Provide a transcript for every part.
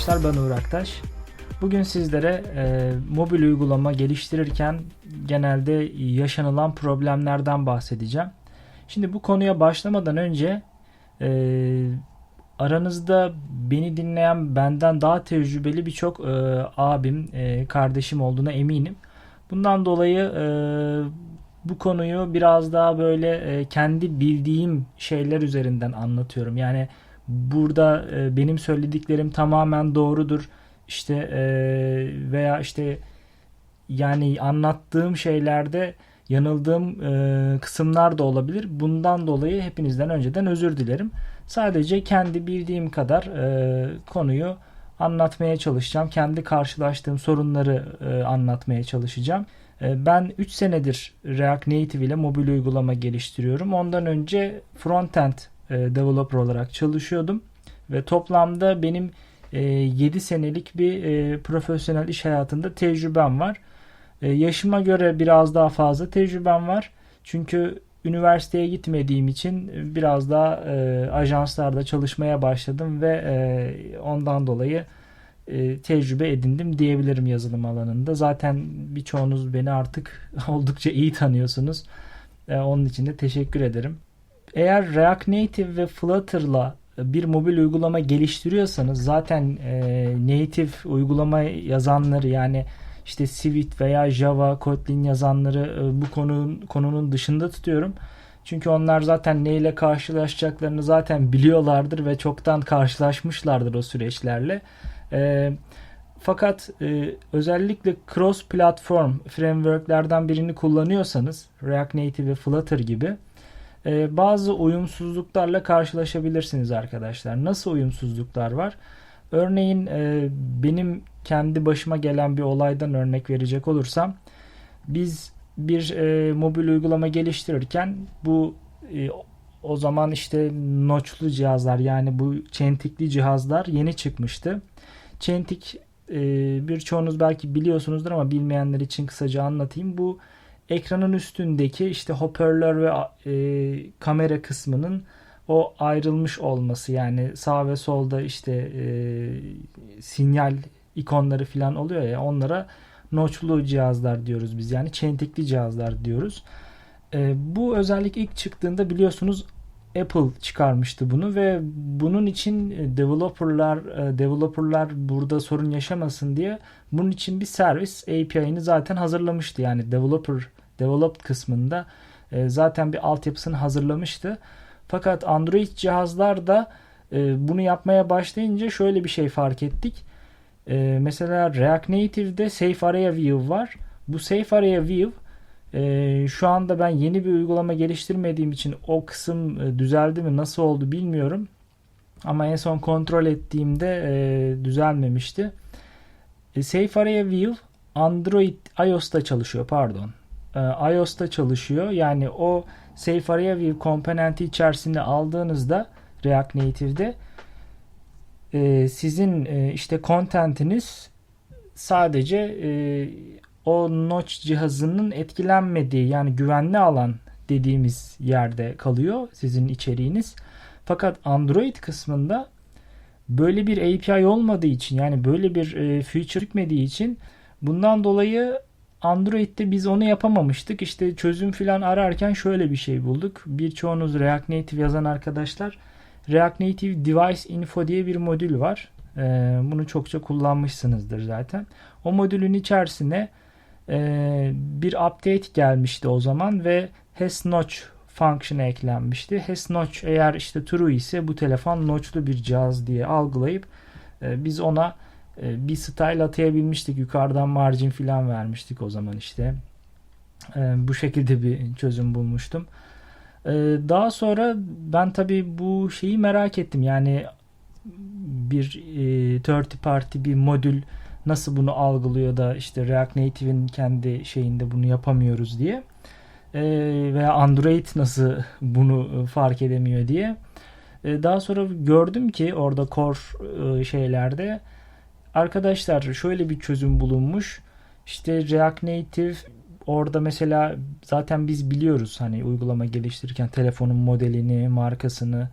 arkadaşlar ben Uğur Aktaş. Bugün sizlere e, mobil uygulama geliştirirken genelde yaşanılan problemlerden bahsedeceğim. Şimdi bu konuya başlamadan önce e, aranızda beni dinleyen benden daha tecrübeli birçok e, abim, e, kardeşim olduğuna eminim. Bundan dolayı e, bu konuyu biraz daha böyle e, kendi bildiğim şeyler üzerinden anlatıyorum. Yani burada e, benim söylediklerim tamamen doğrudur. İşte e, veya işte yani anlattığım şeylerde yanıldığım e, kısımlar da olabilir. Bundan dolayı hepinizden önceden özür dilerim. Sadece kendi bildiğim kadar e, konuyu anlatmaya çalışacağım. Kendi karşılaştığım sorunları e, anlatmaya çalışacağım. E, ben 3 senedir React Native ile mobil uygulama geliştiriyorum. Ondan önce frontend developer olarak çalışıyordum ve toplamda benim e, 7 senelik bir e, profesyonel iş hayatında tecrübem var. E, yaşıma göre biraz daha fazla tecrübem var. Çünkü üniversiteye gitmediğim için biraz daha e, ajanslarda çalışmaya başladım ve e, ondan dolayı e, tecrübe edindim diyebilirim yazılım alanında. Zaten birçoğunuz beni artık oldukça iyi tanıyorsunuz. E, onun için de teşekkür ederim. Eğer React Native ve Flutter'la bir mobil uygulama geliştiriyorsanız zaten e, native uygulama yazanları yani işte Swift veya Java, Kotlin yazanları e, bu konunun konunun dışında tutuyorum. Çünkü onlar zaten neyle karşılaşacaklarını zaten biliyorlardır ve çoktan karşılaşmışlardır o süreçlerle. E, fakat e, özellikle cross platform frameworklerden birini kullanıyorsanız React Native ve Flutter gibi e, bazı uyumsuzluklarla karşılaşabilirsiniz arkadaşlar. Nasıl uyumsuzluklar var? Örneğin e, benim kendi başıma gelen bir olaydan örnek verecek olursam biz bir e, mobil uygulama geliştirirken bu e, o zaman işte noçlu cihazlar yani bu çentikli cihazlar yeni çıkmıştı. Çentik e, birçoğunuz belki biliyorsunuzdur ama bilmeyenler için kısaca anlatayım. Bu ekranın üstündeki işte hoparlör ve e, kamera kısmının o ayrılmış olması yani sağ ve solda işte e, sinyal ikonları falan oluyor ya onlara noçlu cihazlar diyoruz biz yani çentikli cihazlar diyoruz. E, bu özellik ilk çıktığında biliyorsunuz Apple çıkarmıştı bunu ve bunun için developerlar e, developerlar burada sorun yaşamasın diye bunun için bir servis API'ni zaten hazırlamıştı. Yani developer developed kısmında e, zaten bir altyapısını hazırlamıştı. Fakat Android cihazlarda e, bunu yapmaya başlayınca şöyle bir şey fark ettik. E, mesela React Native'de Safe Area View var. Bu Safe Area View e, şu anda ben yeni bir uygulama geliştirmediğim için o kısım düzeldi mi nasıl oldu bilmiyorum. Ama en son kontrol ettiğimde düzelmemişti. E, Safe Area View Android iOS'ta çalışıyor pardon. E, iOS'ta çalışıyor. Yani o Safe Area komponenti içerisinde aldığınızda React Native'de e, sizin e, işte contentiniz sadece e, o notch cihazının etkilenmediği yani güvenli alan dediğimiz yerde kalıyor sizin içeriğiniz. Fakat Android kısmında böyle bir API olmadığı için yani böyle bir e, feature çıkmadığı için bundan dolayı Android'de biz onu yapamamıştık. İşte çözüm filan ararken şöyle bir şey bulduk. Birçoğunuz React Native yazan arkadaşlar React Native Device Info diye bir modül var. Ee, bunu çokça kullanmışsınızdır zaten. O modülün içerisine e, bir update gelmişti o zaman ve has notch function'ı eklenmişti. Has notch eğer işte true ise bu telefon notchlu bir cihaz diye algılayıp e, biz ona e, bir style atayabilmiştik. Yukarıdan margin filan vermiştik o zaman işte. E, bu şekilde bir çözüm bulmuştum. E, daha sonra ben tabii bu şeyi merak ettim. Yani bir e, third party bir modül nasıl bunu algılıyor da işte React Native'in kendi şeyinde bunu yapamıyoruz diye. E, veya Android nasıl bunu fark edemiyor diye. E, daha sonra gördüm ki orada core şeylerde Arkadaşlar şöyle bir çözüm bulunmuş. İşte React Native orada mesela zaten biz biliyoruz hani uygulama geliştirirken telefonun modelini, markasını.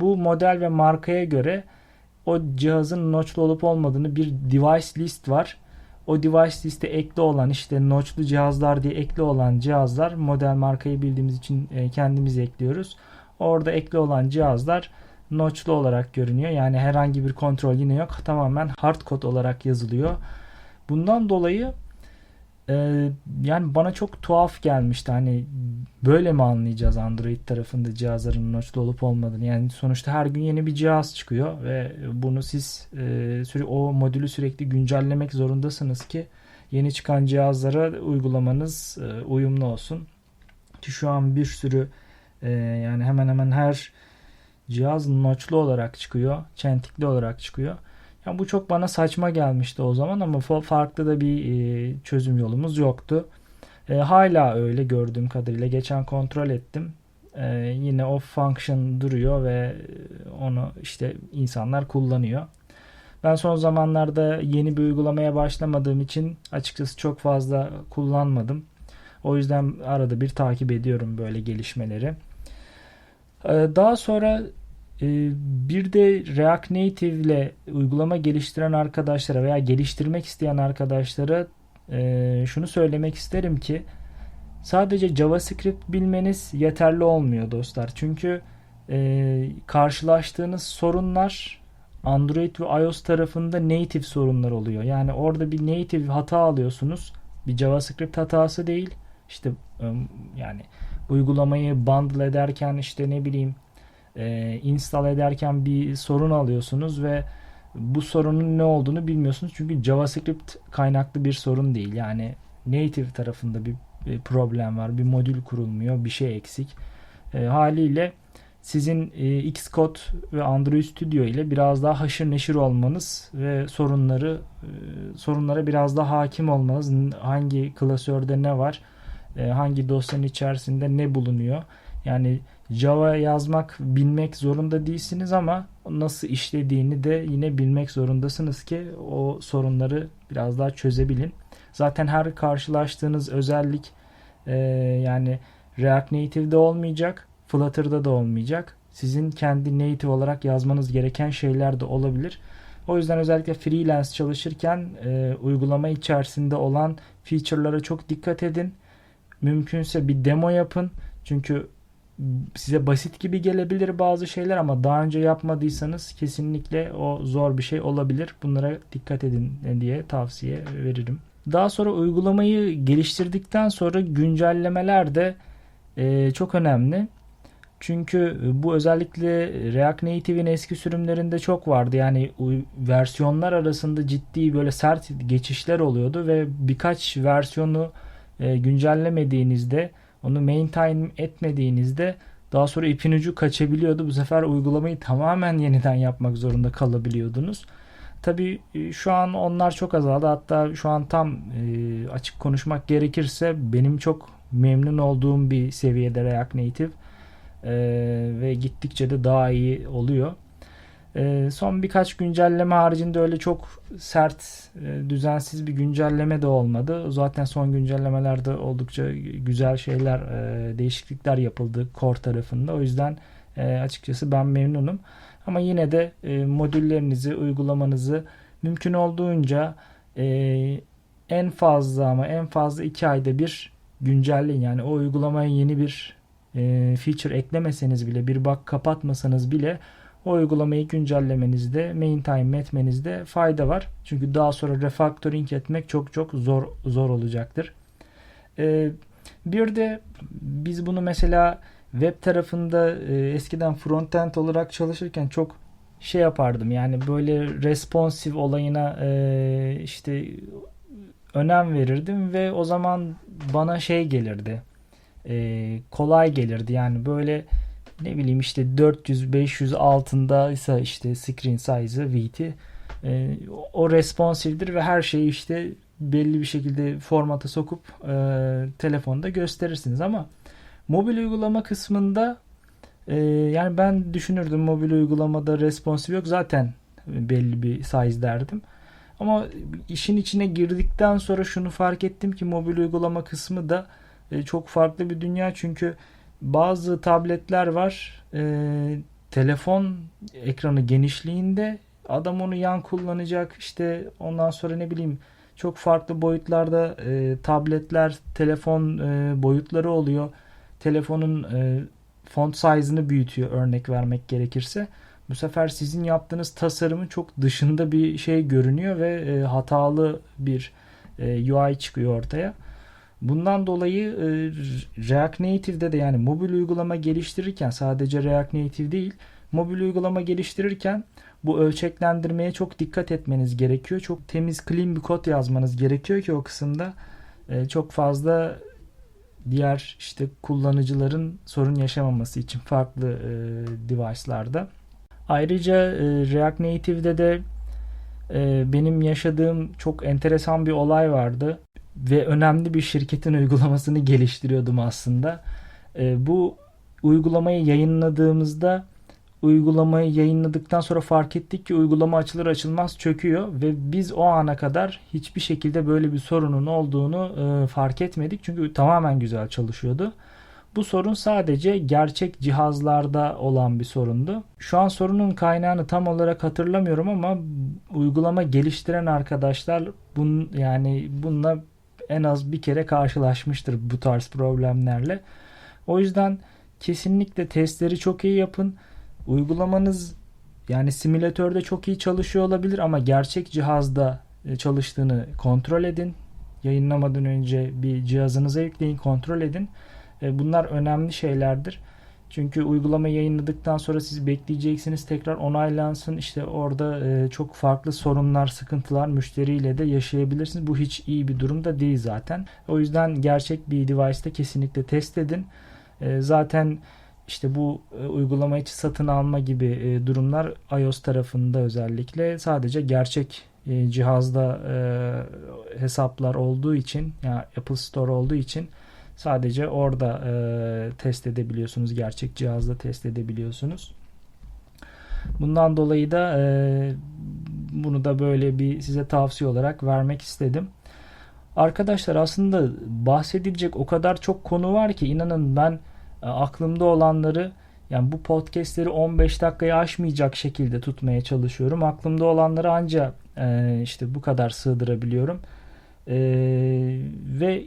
Bu model ve markaya göre o cihazın notchlu olup olmadığını bir device list var. O device liste ekli olan işte notchlu cihazlar diye ekli olan cihazlar model markayı bildiğimiz için e, kendimiz ekliyoruz. Orada ekli olan cihazlar notchlu olarak görünüyor. Yani herhangi bir kontrol yine yok. Tamamen hard code olarak yazılıyor. Bundan dolayı e, yani bana çok tuhaf gelmişti. Hani böyle mi anlayacağız Android tarafında cihazların notchlu olup olmadığını? Yani sonuçta her gün yeni bir cihaz çıkıyor ve bunu siz e, o modülü sürekli güncellemek zorundasınız ki yeni çıkan cihazlara uygulamanız e, uyumlu olsun. Ki şu an bir sürü e, yani hemen hemen her cihaz notchlu olarak çıkıyor, çentikli olarak çıkıyor. Yani bu çok bana saçma gelmişti o zaman ama farklı da bir e, çözüm yolumuz yoktu. E, hala öyle gördüğüm kadarıyla. Geçen kontrol ettim. E, yine o function duruyor ve onu işte insanlar kullanıyor. Ben son zamanlarda yeni bir uygulamaya başlamadığım için açıkçası çok fazla kullanmadım. O yüzden arada bir takip ediyorum böyle gelişmeleri. Daha sonra ee, bir de React Native ile uygulama geliştiren arkadaşlara veya geliştirmek isteyen arkadaşlara e, şunu söylemek isterim ki sadece JavaScript bilmeniz yeterli olmuyor dostlar. Çünkü e, karşılaştığınız sorunlar Android ve iOS tarafında native sorunlar oluyor. Yani orada bir native hata alıyorsunuz. Bir JavaScript hatası değil. İşte yani uygulamayı bundle ederken işte ne bileyim e, install ederken bir sorun alıyorsunuz ve bu sorunun ne olduğunu bilmiyorsunuz. Çünkü JavaScript kaynaklı bir sorun değil. Yani native tarafında bir, problem var. Bir modül kurulmuyor. Bir şey eksik. E, haliyle sizin e, Xcode ve Android Studio ile biraz daha haşır neşir olmanız ve sorunları e, sorunlara biraz daha hakim olmanız hangi klasörde ne var hangi dosyanın içerisinde ne bulunuyor yani Java yazmak bilmek zorunda değilsiniz ama nasıl işlediğini de yine bilmek zorundasınız ki o sorunları biraz daha çözebilin. Zaten her karşılaştığınız özellik e, yani React Native'de olmayacak, Flutter'da da olmayacak. Sizin kendi native olarak yazmanız gereken şeyler de olabilir. O yüzden özellikle freelance çalışırken e, uygulama içerisinde olan feature'lara çok dikkat edin. Mümkünse bir demo yapın. Çünkü size basit gibi gelebilir bazı şeyler ama daha önce yapmadıysanız kesinlikle o zor bir şey olabilir. Bunlara dikkat edin diye tavsiye veririm. Daha sonra uygulamayı geliştirdikten sonra güncellemeler de e, çok önemli. Çünkü bu özellikle React Native'in eski sürümlerinde çok vardı. Yani versiyonlar arasında ciddi böyle sert geçişler oluyordu ve birkaç versiyonu e, güncellemediğinizde onu maintain etmediğinizde daha sonra ipin ucu kaçabiliyordu. Bu sefer uygulamayı tamamen yeniden yapmak zorunda kalabiliyordunuz. Tabii e, şu an onlar çok azaldı. Hatta şu an tam e, açık konuşmak gerekirse benim çok memnun olduğum bir seviyede React Native e, ve gittikçe de daha iyi oluyor. E, son birkaç güncelleme haricinde öyle çok sert, e, düzensiz bir güncelleme de olmadı. Zaten son güncellemelerde oldukça güzel şeyler, e, değişiklikler yapıldı core tarafında. O yüzden e, açıkçası ben memnunum. Ama yine de modüllerinizi, uygulamanızı mümkün olduğunca en fazla ama en fazla iki ayda bir güncelleyin. Yani o uygulamaya yeni bir feature eklemeseniz bile, bir bug kapatmasanız bile o uygulamayı güncellemenizde, maintain etmenizde fayda var. Çünkü daha sonra refactoring etmek çok çok zor zor olacaktır. Ee, bir de biz bunu mesela web tarafında e, eskiden frontend olarak çalışırken çok şey yapardım. Yani böyle responsive olayına e, işte önem verirdim ve o zaman bana şey gelirdi. E, kolay gelirdi. Yani böyle ne bileyim işte 400-500 altında ise işte screen size'ı VT e, o responsive'dir ve her şeyi işte belli bir şekilde formata sokup e, telefonda gösterirsiniz. Ama mobil uygulama kısmında e, yani ben düşünürdüm mobil uygulamada responsive yok. Zaten belli bir size derdim. Ama işin içine girdikten sonra şunu fark ettim ki mobil uygulama kısmı da e, çok farklı bir dünya. Çünkü bazı tabletler var. E, telefon ekranı genişliğinde Adam onu yan kullanacak. İşte ondan sonra ne bileyim çok farklı boyutlarda e, tabletler, telefon e, boyutları oluyor. Telefonun e, font size'ını büyütüyor örnek vermek gerekirse. Bu sefer sizin yaptığınız tasarımın çok dışında bir şey görünüyor ve e, hatalı bir e, UI çıkıyor ortaya. Bundan dolayı e, React Native'de de yani mobil uygulama geliştirirken sadece React Native değil, mobil uygulama geliştirirken bu ölçeklendirmeye çok dikkat etmeniz gerekiyor. Çok temiz, clean bir kod yazmanız gerekiyor ki o kısımda e, çok fazla diğer işte kullanıcıların sorun yaşamaması için farklı e, device'larda. Ayrıca e, React Native'de de benim yaşadığım çok enteresan bir olay vardı ve önemli bir şirketin uygulamasını geliştiriyordum aslında. E, bu uygulamayı yayınladığımızda uygulamayı yayınladıktan sonra fark ettik ki uygulama açılır açılmaz çöküyor ve biz o ana kadar hiçbir şekilde böyle bir sorunun olduğunu e, fark etmedik çünkü tamamen güzel çalışıyordu. Bu sorun sadece gerçek cihazlarda olan bir sorundu. Şu an sorunun kaynağını tam olarak hatırlamıyorum ama uygulama geliştiren arkadaşlar bun yani bununla en az bir kere karşılaşmıştır bu tarz problemlerle. O yüzden kesinlikle testleri çok iyi yapın. Uygulamanız yani simülatörde çok iyi çalışıyor olabilir ama gerçek cihazda e, çalıştığını kontrol edin. Yayınlamadan önce bir cihazınıza yükleyin, kontrol edin. E, bunlar önemli şeylerdir. Çünkü uygulama yayınladıktan sonra siz bekleyeceksiniz tekrar onaylansın. İşte orada e, çok farklı sorunlar, sıkıntılar müşteriyle de yaşayabilirsiniz. Bu hiç iyi bir durum da değil zaten. O yüzden gerçek bir device'da kesinlikle test edin. Zaten işte bu e, uygulama içi satın alma gibi e, durumlar iOS tarafında özellikle sadece gerçek e, cihazda e, hesaplar olduğu için yani Apple Store olduğu için sadece orada e, test edebiliyorsunuz. Gerçek cihazda test edebiliyorsunuz. Bundan dolayı da e, bunu da böyle bir size tavsiye olarak vermek istedim. Arkadaşlar aslında bahsedilecek o kadar çok konu var ki inanın ben e, aklımda olanları yani bu podcastleri 15 dakikayı aşmayacak şekilde tutmaya çalışıyorum. Aklımda olanları ancak e, işte bu kadar sığdırabiliyorum. E, ve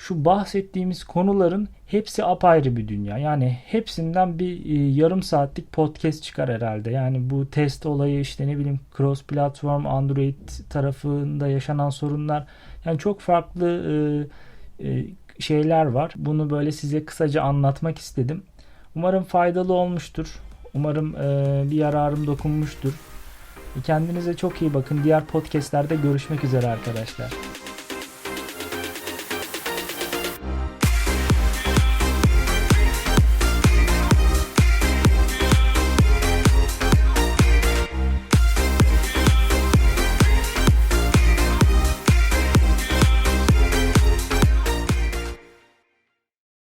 şu bahsettiğimiz konuların hepsi apayrı bir dünya. Yani hepsinden bir e, yarım saatlik podcast çıkar herhalde. Yani bu test olayı işte ne bileyim cross platform Android tarafında yaşanan sorunlar yani çok farklı e, e, şeyler var. Bunu böyle size kısaca anlatmak istedim. Umarım faydalı olmuştur. Umarım bir yararım dokunmuştur. Kendinize çok iyi bakın. Diğer podcastlerde görüşmek üzere arkadaşlar.